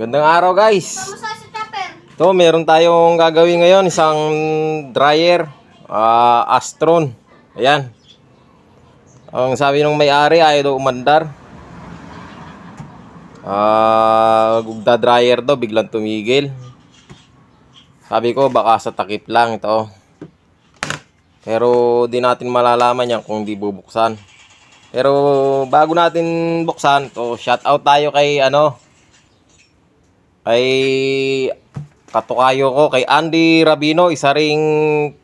Gandang araw guys. To, meron tayong gagawin ngayon, isang dryer, ah, Astron. Ayan. Ang sabi ng may-ari ay daw umandar. Ah, gugda dryer daw, biglang tumigil. Sabi ko baka sa takip lang ito. Pero di natin malalaman yan kung di bubuksan. Pero bago natin buksan, to shout out tayo kay ano, kay katukayo ko kay Andy Rabino, isa ring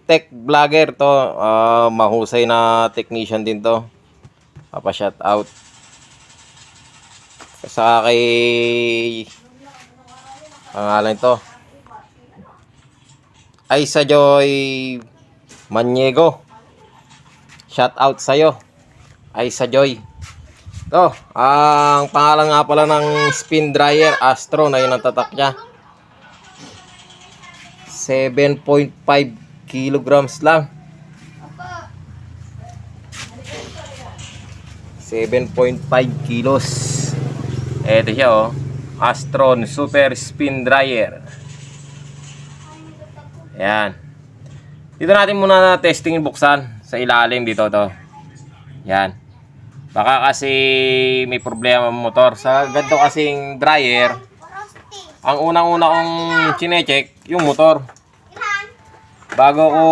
tech vlogger to. Ah, mahusay na technician din to. Papa shout out. Sa kay pangalan to. Aisa Joy Maniego. Shout out sa'yo. Aisa Joy. To, ang pangalan nga pala ng spin dryer Astro na yun ang tatak niya. 7.5 kilograms lang. 7.5 kilos. Eto siya oh. Astron Super Spin Dryer. Yan. Dito natin muna testing buksan sa ilalim dito to. Yan. Baka kasi may problema ang motor. Sa ganito kasing dryer, ang unang-una kong chinecheck, yung motor. Bago ko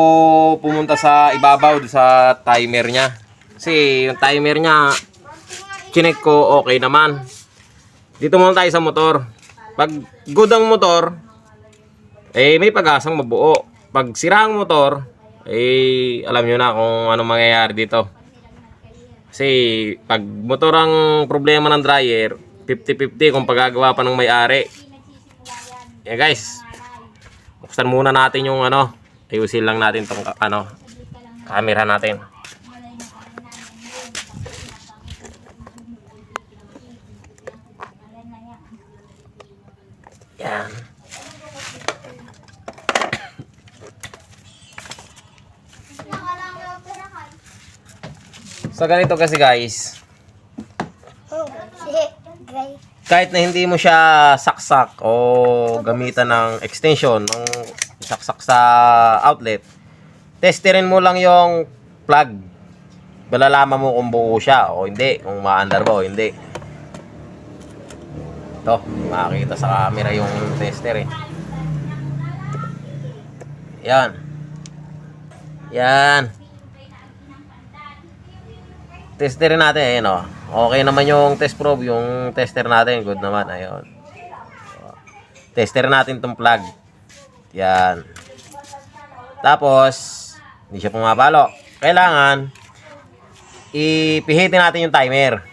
pumunta sa ibabaw sa timer niya. Kasi yung timer niya, chinek ko okay naman. Dito muna tayo sa motor. Pag good ang motor, eh may pag-asang mabuo. Pag sira ang motor, eh alam nyo na kung ano mangyayari dito. Kasi pag motor ang problema ng dryer, 50-50 kung pagagawa pa ng may-ari. Yeah guys, buksan muna natin yung ano, ayusin lang natin tong ano, camera natin. So ganito kasi guys, kahit na hindi mo siya saksak o gamitan ng extension ng saksak sa outlet, testerin mo lang yung plug. Malalaman mo kung buo siya o hindi, kung maandar ba o hindi. Ito, makakita sa camera yung tester eh. Yan. Yan. Testerin natin, ayun o. Okay naman yung test probe, yung tester natin, good naman, ayun. Tester natin tong plug. Yan. Tapos, hindi siya pumapalo. Kailangan, ipihitin natin yung timer.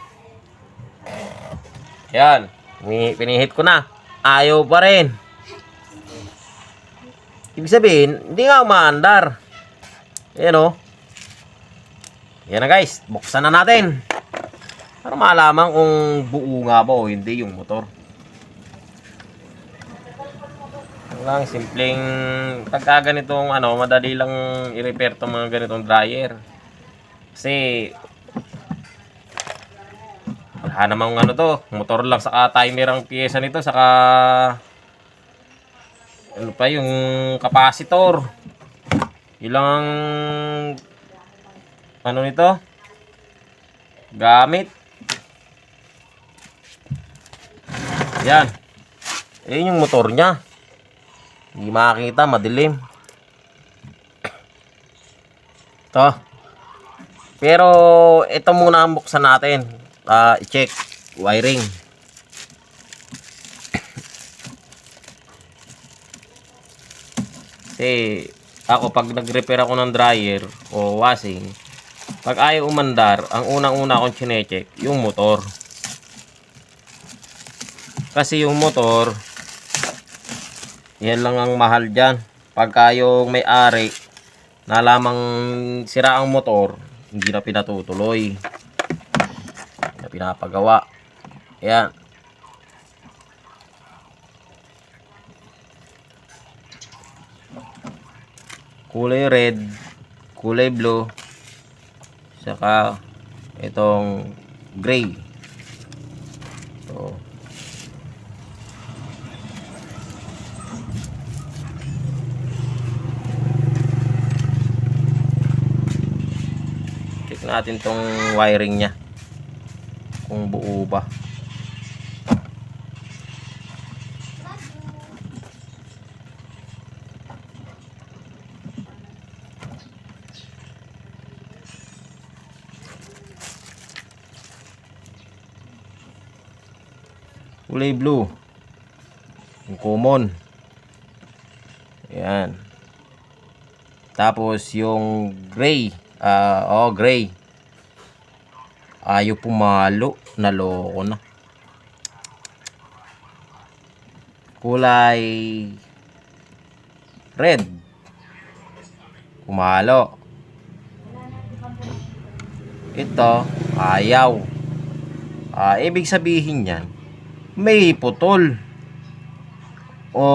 Yan. Pini- Pinihit ko na. Ayaw pa rin. Ibig sabihin, hindi nga umaandar. Ayan o. Yan na guys, buksan na natin. Para malaman kung buo nga ba o hindi yung motor. Ano lang, simpleng pagka ganitong ano, madali lang i-repair tong mga ganitong dryer. Kasi wala namang ano to, motor lang saka timer ang pyesa nito saka ano pa yung capacitor. Ilang ano nito? Gamit. Yan. Eh yung motor niya. Hindi makakita, madilim. To. Pero ito muna ang buksan natin. Ah, i-check wiring. Kasi ako pag nag-repair ako ng dryer o washing, pag ayaw umandar, ang unang-una kong chinecheck, yung motor. Kasi yung motor, yan lang ang mahal dyan. Pagka yung may-ari, nalamang sira ang motor, hindi na pinatutuloy. Hindi na pinapagawa. Yan. Kulay red, kulay blue, saka itong gray. So check natin tong wiring niya. Kung buo ba. Kulay blue. Yung common. Ayan. Tapos yung gray. Ah, oh, gray. Ayaw pumalo. Naloko na. Kulay red. Pumalo. Ito, ayaw. Ah, ibig sabihin yan, may putol. O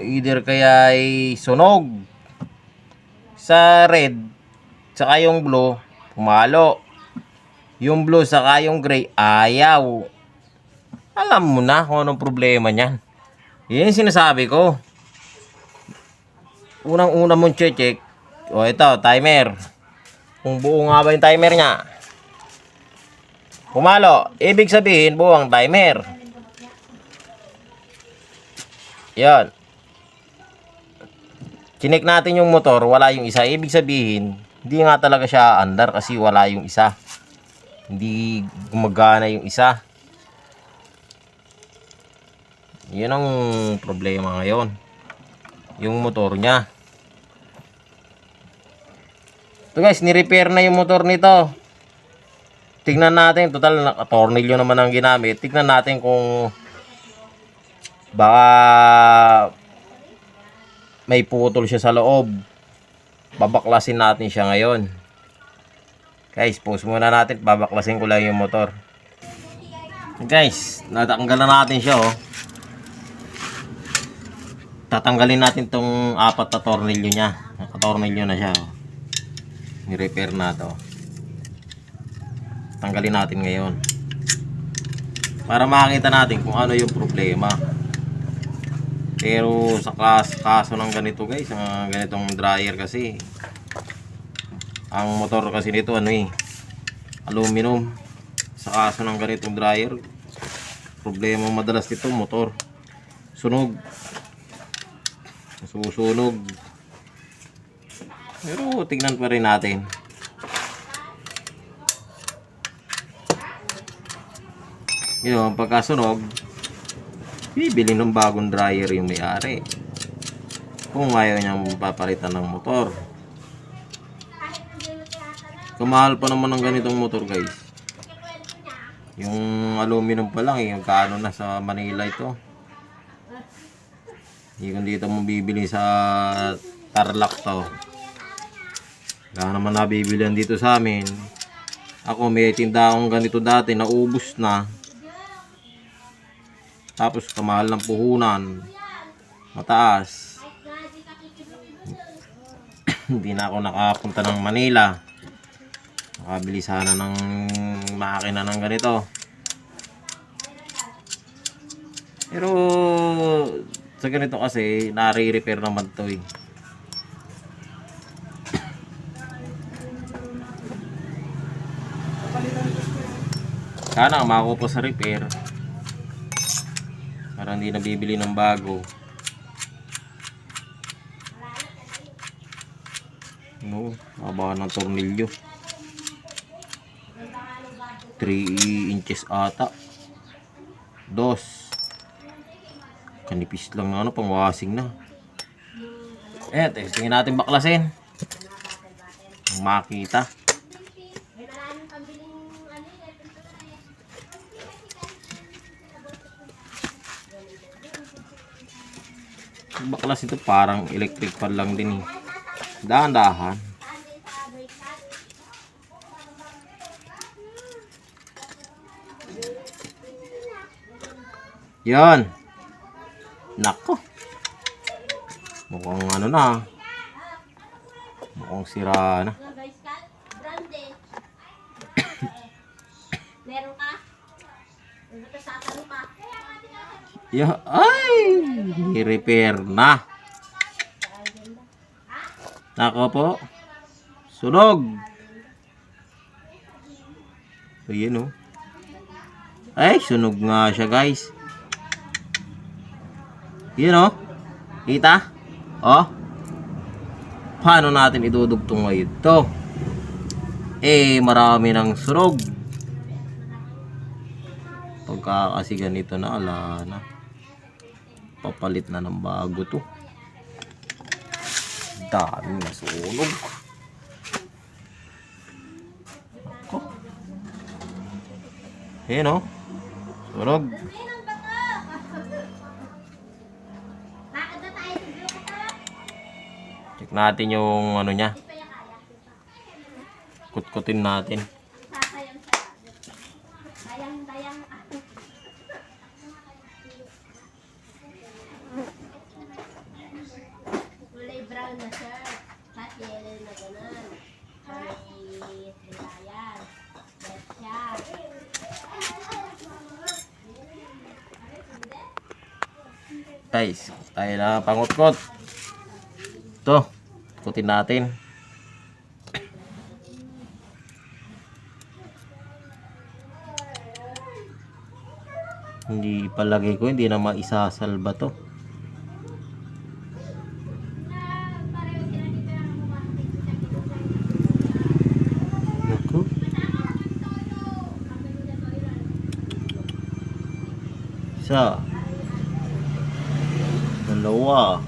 either kaya ay sunog. Sa red, saka yung blue, pumalo. Yung blue saka yung gray, ayaw. Alam mo na kung anong problema niyan. Yan yung sinasabi ko. Unang-una mong check. O ito, timer. Kung buo nga ba yung timer niya. Pumalo. Ibig sabihin, buo ang timer. Yan. Chinek natin yung motor, wala yung isa. Ibig sabihin, hindi nga talaga siya andar kasi wala yung isa. Hindi gumagana yung isa. Yun ang problema ngayon. Yung motor niya. Ito guys, ni-repair na yung motor nito. Tingnan natin, total naka-tornilyo naman ang ginamit. Tingnan natin kung baka may putol siya sa loob. Babaklasin natin siya ngayon. Guys, pause muna natin. Babaklasin ko lang yung motor. Guys, natanggal na natin siya oh. Tatanggalin natin tong apat na tornilyo niya. Nakatornilyo na siya oh. Ni-repair na to. Tanggalin natin ngayon. Para makita natin kung ano yung problema. Pero sa kas kaso ng ganito guys, ang ganitong dryer kasi ang motor kasi nito ano eh aluminum. Sa kaso ng ganitong dryer, problema madalas nito motor. Sunog. Susunog. Pero tingnan pa rin natin. Yun, pagkasunog, bibili ng bagong dryer yung may-ari. Kung ayaw niyang papalitan ng motor. Kamahal pa naman ng ganitong motor guys. Yung aluminum pa lang eh, kaano na sa Manila ito. Hindi kung dito mo bibili sa Tarlac to. Wala naman nabibilihan dito sa amin. Ako may tinda akong ganito dati, naubos na. Tapos kamahal ng puhunan. Mataas. Hindi na ako nakapunta ng Manila. Nakabili sana ng makina ng ganito. Pero sa ganito kasi nare-repair naman to eh. Sana mako po sa repair. Para hindi nabibili ng bago. No, haba ng tornilyo. 3 inches ata. Dos. Kanipis lang na ano, pang washing na. Eh, testingin natin baklasin. Makita. Baklas ito parang electric fan lang din eh. Dahan-dahan. Yan. Nako. Mukhang ano na. Mukhang sira na. Meron ka? Meron ka sa atin pa? Ya, ay, i-repair na. Nako po. Sunog. Ayan oh. Ay, sunog nga siya guys. Yan oh. Kita? Oh. Paano natin idudugtong ngayon to? Eh, marami ng sunog. Pagka kasi ganito na, ala na. Papalit na ng bago to. Daming nasunog. Ako. Ayan oh. Sunog. Check natin yung ano niya. Kutkutin natin. Sasayang siya. Dayang, dayang. ah. Kulay brown na shirt. Tapos yellow na ganun. May bilayan. Red siya. Guys, pangutkot. Ito, kutin natin. Hindi palagay ko, hindi na maisasalba to. Naku. Isa. Ang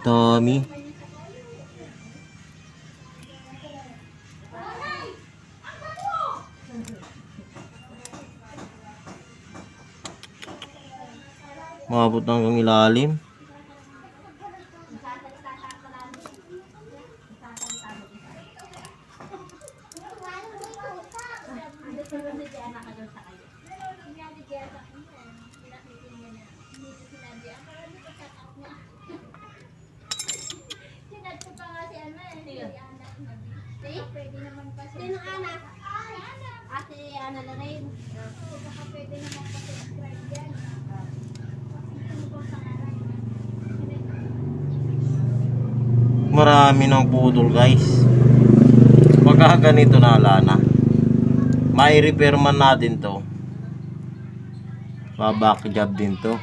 dami. Mabot hanggang ilalim. Sino Ana? Ate Ana na rin. pwede naman pa-subscribe yan. Marami ng putol guys. Pagka ganito na lana. May repair man natin to. Babak job din to.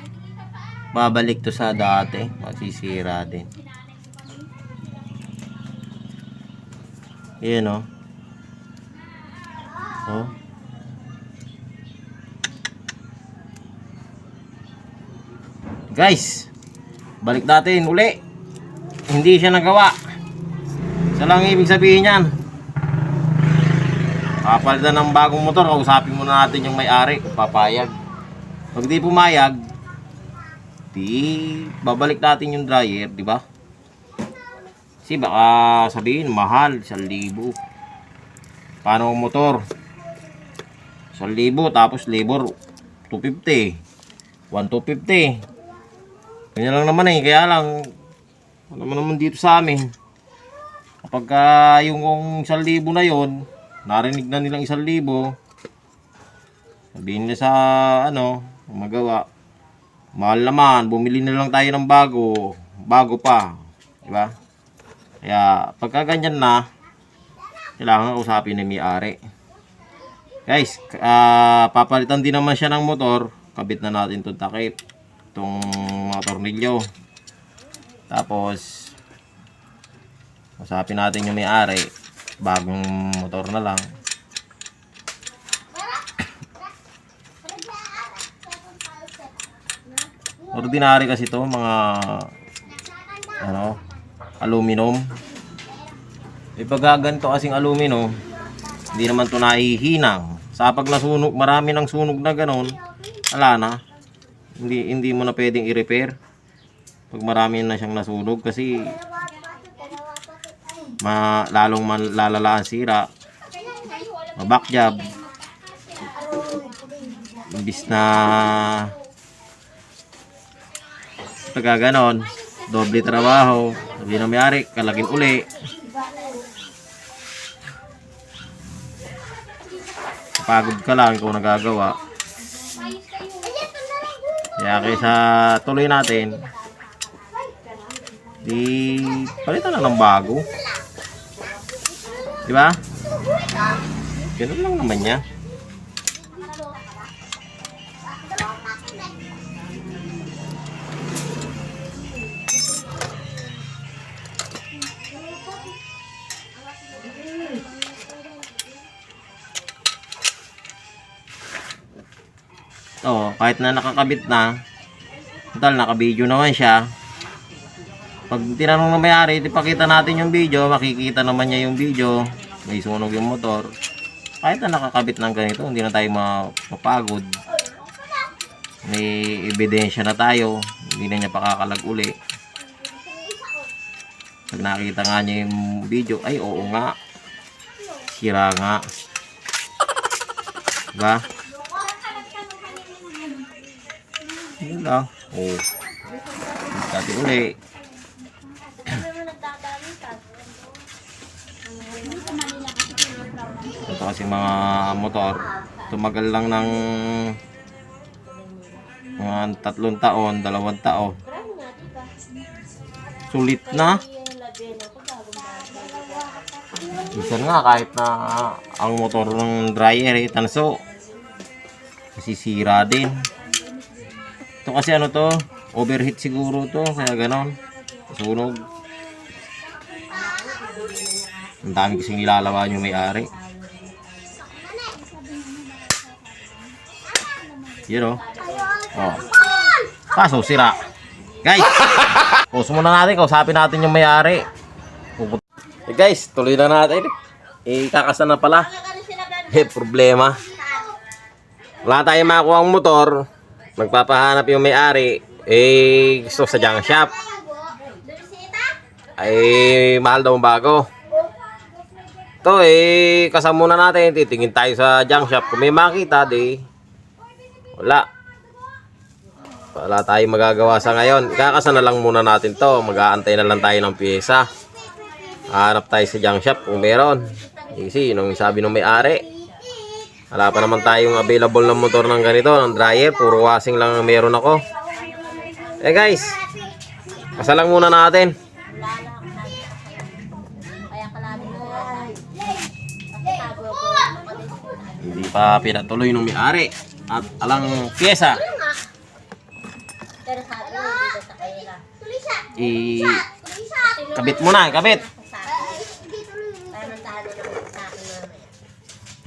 Babalik to sa dati. Masisira din. Yan oh. Oh. Guys, balik natin uli. Hindi siya nagawa. Isa lang ibig sabihin yan. Papalitan ng bagong motor, kausapin muna natin yung may-ari papayag. Pag di pumayag, di babalik natin yung dryer, di ba? Kasi baka sabihin, mahal, 1,000. Paano ang motor? 1,000 tapos labor 250. 1,250. Ganyan lang naman eh, kaya lang ano naman naman dito sa amin. Kapag ah, yung kung isang libo na yon, narinig na nilang isang libo, sabihin nila sa ano, magawa, mahal naman, bumili na lang tayo ng bago, bago pa, di ba? Kaya pagka ganyan na, kailangan usapin ng may-ari. Guys, ah, papalitan din naman siya ng motor, kabit na natin itong takip, itong mga tornilyo. Tapos, usapin natin yung may-ari. Bagong motor na lang. Ordinary kasi to mga ano, aluminum. Ipag ganito kasing aluminum, hindi naman to nahihinang. Sa pag nasunog, marami ng sunog na ganon, wala na. Hindi hindi mo na pwedeng i-repair pag marami na siyang nasunog kasi ma lalong man lalala ang sira maback job. Imbis na pagka ganon doble trabaho sabi na may-ari kalagin uli. Pagod ka lang kung nagagawa. Kaya kaysa tuloy natin di palitan na ng bago Di ba? Ganun lang naman niya. Oo, kahit na nakakabit na, total nakabideo naman siya. Pag tinanong na may-ari, ipakita natin yung video, makikita naman niya yung video, may sunog yung motor. Kahit na nakakabit ng ganito, hindi na tayo ma- mapagod. May ebidensya na tayo, hindi na niya pakakalag uli. Pag nakita nga niya yung video, ay oo nga, sira nga. Diba? Yun lang. Oo. Dati uli. Ito kasi mga motor, tumagal lang ng mga tatlong taon, dalawang taon. Sulit na. Minsan nga kahit na ang motor ng dryer eh, tanso, nasisira din. Ito kasi ano to, overheat siguro to, kaya ganon. Sunog. Ang dami kasing nilalawan yung may-ari. Yun o. Oh. Kaso, sira. Guys! Pause muna natin, kausapin natin yung may-ari. Puput- Eh guys, tuloy na natin. Eh, kakasa na pala. Eh, problema. Wala tayong makuha ang motor. Magpapahanap yung may-ari. Eh, gusto sa junk shop. Ay, mahal daw ang bago. Ito eh, kasama muna natin. Titingin tayo sa junk shop. Kung may makita, di. Wala. Wala tayong magagawa sa ngayon. Kakasa na lang muna natin to. Mag-aantay na lang tayo ng pyesa. Hanap tayo sa junk shop kung meron. Easy, nung sabi ng may-ari. Wala pa naman tayong available ng motor ng ganito, ng dryer. Puro washing lang ang meron ako. Eh guys, kasa lang muna natin. Na. Hindi pa pinatuloy ng may-ari. At alang pyesa. I kabit mo na, kabit.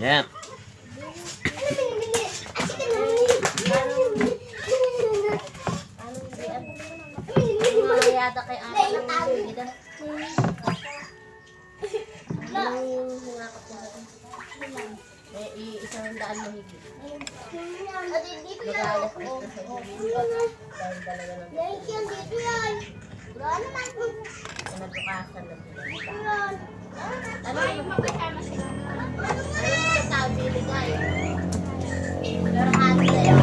Yan. Ano? Ano mga yata kay ate ng? Ano hungakot ko natin? May i- isang daan mahigit. Magalas ko ito sa bibida. Dahil talaga ng nagbukasan na sila. Ano yung ano yung sabi ni Guy? Pero hati na yun.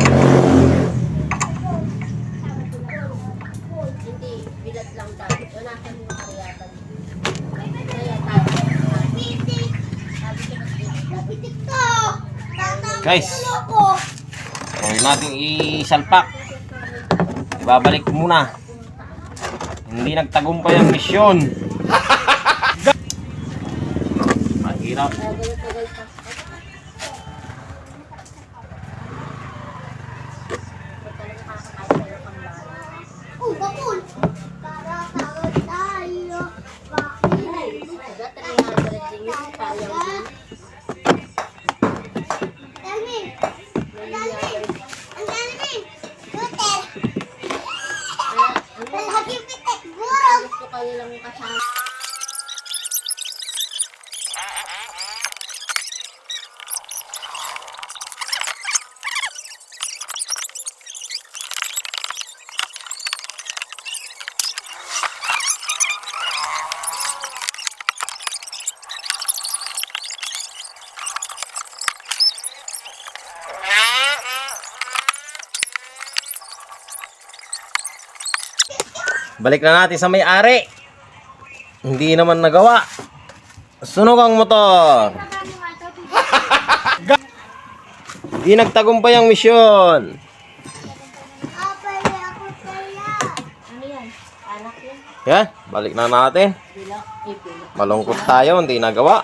Hindi, bilat lang daw. Wala ka yung kariyata. Kaya tayo. Sabi ko mas bilat. Guys. Huwag natin isalpak. Babalik muna. Hindi nagtagumpay ang misyon. Mahirap. Tagal-tagal pa. Sagat, 300 din yun. Sayang din. Gusto ko nilang kasama. Balik na natin sa may-ari. Hindi naman nagawa. Sunog ang motor. Hindi nagtagumpay ang misyon. Ano? Yan, balik na natin. Malungkot tayo, hindi nagawa.